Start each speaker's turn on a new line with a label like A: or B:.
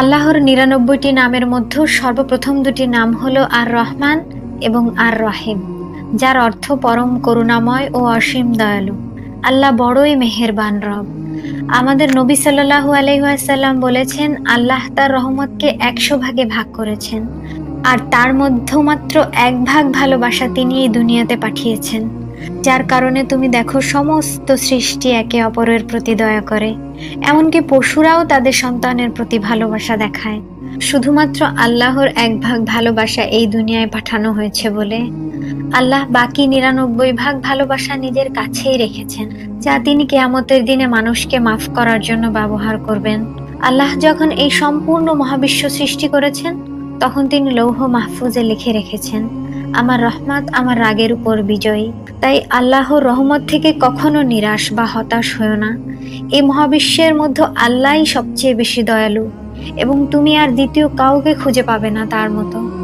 A: আল্লাহর নিরানব্বইটি নামের মধ্যে সর্বপ্রথম দুটি নাম হলো আর রহমান এবং আর রাহিম যার অর্থ পরম করুণাময় ও অসীম দয়ালু। আল্লাহ বড়ই মেহেরবান রব। আমাদের নবী সাল্লাহু আলহাসাল্লাম বলেছেন, আল্লাহ তার রহমতকে একশো ভাগে ভাগ করেছেন, আর তার মধ্যে মাত্র এক ভাগ ভালোবাসা তিনি এই দুনিয়াতে পাঠিয়েছেন। যার কারণে তুমি দেখো সমস্ত সৃষ্টি একে অপরের প্রতি দয়া করে। এমনকি পশুরাও তাদের সন্তানের প্রতি ভালোবাসা দেখায়। শুধুমাত্র আল্লাহর এক ভাগ ভালোবাসা এই দুনিয়ায় পাঠানো হয়েছে বলে। আল্লাহ বাকি নিরানব্বই ভাগ ভালোবাসা নিজের কাছেই রেখেছেন, যা তিনি কেয়ামতের দিনে মানুষকে মাফ করার জন্য ব্যবহার করবেন। আল্লাহ যখন এই সম্পূর্ণ মহাবিশ্ব সৃষ্টি করেছেন তখন তিনি লৌহ মাহফুজে লিখে রেখেছেন, আমার রহমত আমার রাগের উপর বিজয়ী। তাই আল্লাহ রহমত থেকে কখনো নিরাশ বা হতাশ হয়েও না। এই মহাবিশ্বের মধ্যে আল্লাহই সবচেয়ে বেশি দয়ালু এবং তুমি আর দ্বিতীয় কাউকে খুঁজে পাবে না তার মতো।